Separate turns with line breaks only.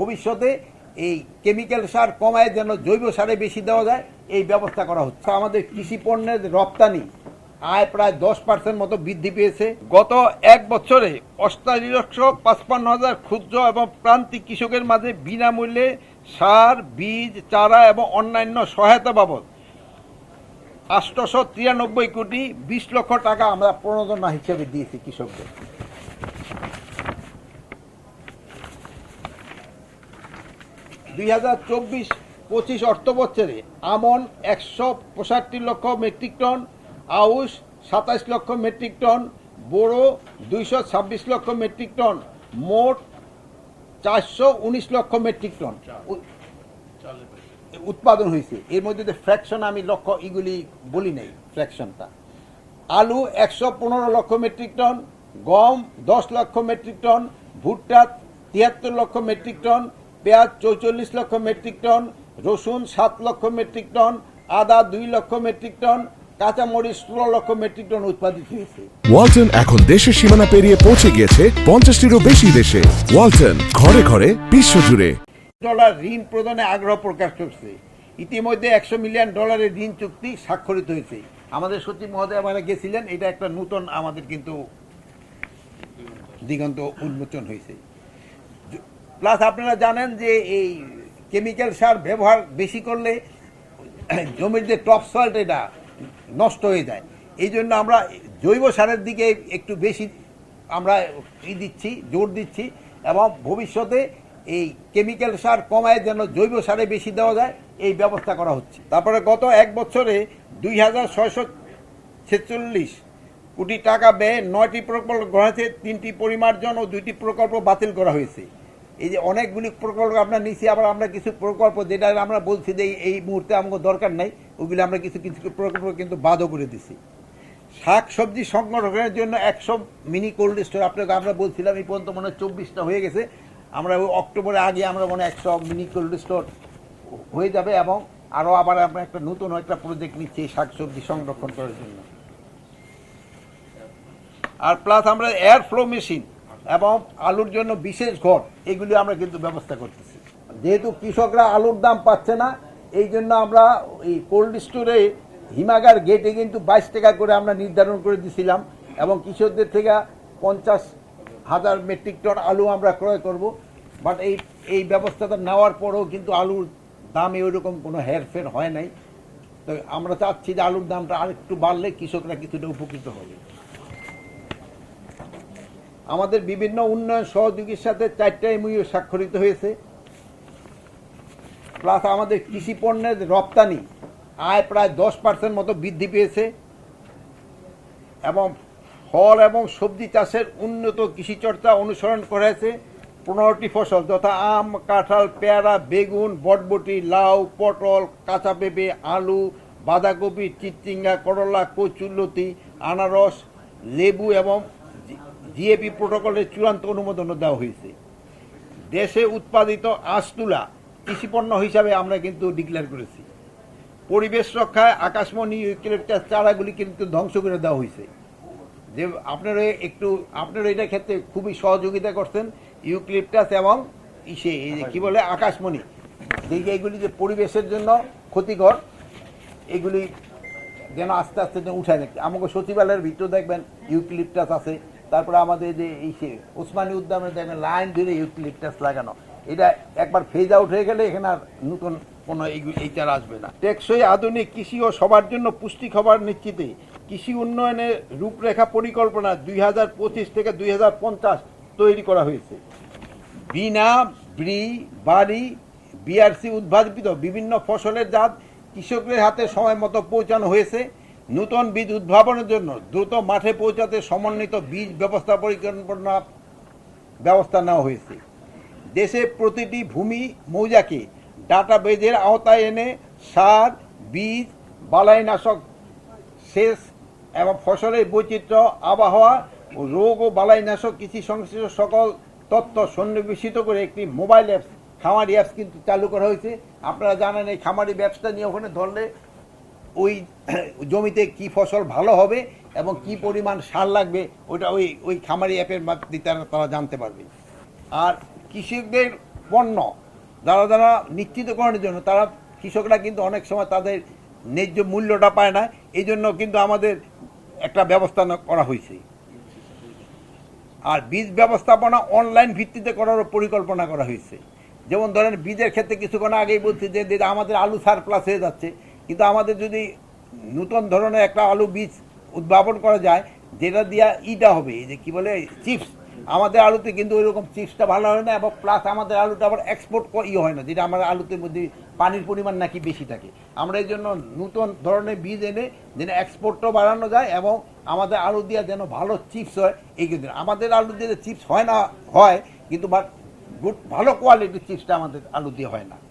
ভবিষ্যতে এই কেমিক্যাল সার কমায় যেন জৈব সারে বেশি দেওয়া যায়, এই ব্যবস্থা করা হচ্ছে। আমাদের কৃষি পণ্যের রপ্তানি আয় প্রায় দশ পার্সেন্ট মতো বৃদ্ধি পেয়েছে। গত এক বছরে অষ্টাশি লক্ষ পাঁচপান্ন হাজার ক্ষুদ্র এবং প্রান্তিক কৃষকের মাঝে বিনামূল্যে সার, বীজ, চারা এবং অন্যান্য সহায়তা বাবদ আষ্টশো তিরানব্বই কোটি বিশ লক্ষ টাকা আমরা প্রণোদনা হিসেবে দিয়েছি কৃষকদের। দুই হাজার চব্বিশ পঁচিশ অর্থ বছরে আমন একশো পঁয়ষট্টি লক্ষ মেট্রিক টন আউশ সাতাশ লক্ষ মেট্রিক টন বোরো দুইশো ছাব্বিশ লক্ষ মেট্রিক টন মোট চারশো উনিশ লক্ষ মেট্রিক টন। উৎপাদন হয়েছে। এর মধ্যে যে ফ্র্যাকশন আমি লক্ষ্য এগুলি বলি নাই ফ্র্যাকশনটা। আলু একশো পনেরো লক্ষ মেট্রিক টন গম দশ লক্ষ মেট্রিক টন ভুট্টা তিয়াত্তর লক্ষ মেট্রিক টন পেঁয়াজ চৌচল্লিশ লক্ষ মেট্রিক টন রসুন সাত লক্ষ মেট্রিক টন আদা দুই লক্ষ মেট্রিক টন কাঁচামরিচ ষোলো লক্ষ মেট্রিক টন উৎপাদিত হয়েছে।
ওয়ালটন এখন দেশের সীমানা পেরিয়ে পৌঁছে গিয়েছে পঞ্চাশটিরও বেশি দেশে। ওয়ালটন ঘরে ঘরে বিশ্বজুড়ে।
ডলার ঋণ প্রদানে আগ্রহ প্রকাশ করছে। ইতিমধ্যে একশো মিলিয়ন ডলারের ঋণ চুক্তি স্বাক্ষরিত হয়েছে। আমাদের সচিব মহোদয় আমরা গেছিলেন এটা একটা নূতন আমাদের কিন্তু দিগন্ত উন্মোচন হয়েছে। প্লাস আপনারা জানেন যে এই কেমিক্যাল সার ব্যবহার বেশি করলে জমির যে টপ সল্ট এটা নষ্ট হয়ে যায়। এই জন্য আমরা জৈব সারের দিকে একটু বেশি আমরা ই দিচ্ছি, জোর দিচ্ছি এবং ভবিষ্যতে এই কেমিক্যাল সার কমায় যেন জৈব সারে বেশি দেওয়া যায়, এই ব্যবস্থা করা হচ্ছে। তারপরে গত এক বছরে দুই হাজার ছয়শো ছেচল্লিশ কোটি টাকা ব্যয়ে নয়টি প্রকল্প করা তিনটি পরিমার্জন ও দুইটি প্রকল্প বাতিল করা হয়েছে। এই যে অনেকগুলি প্রকল্প আমরা নিচ্ছি আবার আমরা কিছু প্রকল্প যেটা আমরা বলছি যে এই- মুহূর্তে আমাকে দরকার নাই, ওগুলি আমরা কিছু কিছু প্রকল্প কিন্তু বাদও করে দিছি। শাক সবজি সংরক্ষণের জন্য একশো মিনি কোল্ড স্টোর, আপনাকে আমরা বলছিলাম এই পর্যন্ত মনে হয় চব্বিশটা হয়ে গেছে। আমরা ওই অক্টোবরের আগে আমরা মনে একশো মিনি কোল্ড স্টোর হয়ে যাবে এবং আরও আবার আমরা একটা নতুন একটা প্রজেক্ট নিচ্ছি শাক সবজি সংরক্ষণ করার জন্য। আর প্লাস আমরা এয়ার ফ্লো মেশিন এবং আলুর জন্য বিশেষ ঘর, এগুলি আমরা কিন্তু ব্যবস্থা করতেছি। যেহেতু কৃষকরা আলুর দাম পাচ্ছে না, এই জন্য আমরা এই কোল্ড স্টোরে হিমাগার গেটে কিন্তু বাইশ টাকা করে আমরা নির্ধারণ করে দিছিলাম এবং কৃষকদের থেকে পঞ্চাশ হাজার মেট্রিক টন আলু আমরা ক্রয় করব। বাট এই এই ব্যবস্থাটা নেওয়ার পরেও কিন্তু আলুর দামে ওইরকম কোনো হেরফের হয় নাই। তো আমরা চাচ্ছি যে আলুর দামটা আরেকটু বাড়লে কৃষকরা কিছুটা উপকৃত হবে। আমাদের বিভিন্ন উন্নয়ন সহযোগীর সাথে চারটা এমইউ স্বাক্ষরিত হয়েছে। প্লাস আমাদের কৃষি পণ্যের রপ্তানি আয় প্রায় দশ পার্সেন্ট মতো বৃদ্ধি পেয়েছে এবং ফল এবং সবজি চাষের উন্নত কৃষি চর্চা অনুসরণ করেছে পনেরোটি ফসল, যথা আম, কাঁঠাল, পেয়ারা, বেগুন, বটবটি, লাউ, পটল, কাঁচা পেঁপে, আলু, বাঁধাকপি, চিচিঙ্গা, করলা কচুল্লতি আনারস, লেবু এবং জিএপি প্রোটোকলের চূড়ান্ত অনুমোদনও দেওয়া হয়েছে। দেশে উৎপাদিত আঁশ তুলা কৃষিপণ্য হিসাবে আমরা কিন্তু ডিক্লেয়ার করেছি। পরিবেশ রক্ষায় আকাশমণি ইউক্লিপটাস চারাগুলি কিন্তু ধ্বংস করে দেওয়া হয়েছে। যে আপনারা একটু, আপনারা এটা ক্ষেত্রে খুবই সহযোগিতা করছেন, ইউক্লিপটাস এবং ইসে কি বলে, আকাশমণি। দেখি এগুলি যে পরিবেশের জন্য ক্ষতিকর, এগুলি যেন আস্তে আস্তে উঠায় নাকি আমাকে সচিবালয়ের ভিতরে দেখবেন, ইউক্লিপটাস আছে। তারপরে আমাদের যে এই সে ওসমানী উদ্যানে দেখবেন লাইন ধরে ইউক্লিপটাস লাগানো, এটা একবার ফেজ আউট হয়ে গেলে এখানে আর নতুন কোনো এই- এই চারা আসবে না। টেকসই আধুনিক কৃষি ও সবার জন্য পুষ্টি খাবার নিশ্চিতে কৃষি উন্নয়নের রূপরেখা পরিকল্পনা দুই হাজার পঁচিশ থেকে দুই হাজার পঞ্চাশ তৈরি করা হয়েছে। বিনা, ব্রি, বাড়ি বিআরসি উদ্ভাবিত বিভিন্ন ফসলের জাত কৃষকদের হাতে সময় মতো পৌঁছানো হয়েছে। নূতন বীজ উদ্ভাবনের জন্য দ্রুত মাঠে পৌঁছাতে সমন্বিত বীজ ব্যবস্থা পরিকল্পনা ব্যবস্থা নেওয়া হয়েছে। দেশে প্রতিটি ভূমি মৌজাকে ডাটাবেজের আওতায় এনে সার, বীজ, বালাইনাশক, সেচ এবং ফসলের বৈচিত্র্য, আবহাওয়া ও রোগ ও বালাইনাশক কৃষি সংশ্লিষ্ট সকল তথ্য সন্নিবেশিত করে একটি মোবাইল অ্যাপস, খামারি অ্যাপস কিন্তু চালু করা হয়েছে। আপনারা জানেন এই খামারি ব্যবসা নিয়ে ওখানে ধরলে ওই জমিতে কি ফসল ভালো হবে এবং কি পরিমাণ সার লাগবে, ওটা ওই ওই খামারি অ্যাপের মাধ্যমে তারা তারা জানতে পারবে। আর কৃষকদের পণ্য, যারা যারা নিশ্চিতকরণের জন্য, তারা, কৃষকরা কিন্তু অনেক সময় তাদের ন্যায্য মূল্যটা পায় না এই জন্য কিন্তু আমাদের একটা ব্যবস্থা করা হয়েছে। আর বীজ ব্যবস্থাপনা অনলাইন ভিত্তিতে করারও পরিকল্পনা করা হয়েছে। যেমন ধরেন, বীজের ক্ষেত্রে কিছুক্ষণ আগেই বলছি যে আমাদের আলু সারপ্লাস হয়ে যাচ্ছে। কিন্তু আমাদের যদি নূতন ধরনের একটা আলু বীজ উদ্ভাবন করা যায়, যেটা দিয়া ইটা হবে, এই যে কি বলে, চিপস, আমাদের আলুতে কিন্তু ওইরকম চিপসটা ভালো হয় না এবং প্লাস আমাদের আলুটা আবার এক্সপোর্ট ই হয় না, যেটা আমার আলুতে মধ্যে পানির পরিমাণ নাকি বেশি থাকে। আমরা এই জন্য নূতন ধরনের বীজ এনে যেন এক্সপোর্টটাও বাড়ানো যায় এবং আমাদের আলু দিয়ে যেন ভালো চিপস হয়, এই কিন্তু আমাদের আলু দিয়ে চিপস হয় না, হয়, কিন্তু বাট গুড ভালো কোয়ালিটির চিপসটা আমাদের আলু দিয়ে হয় না।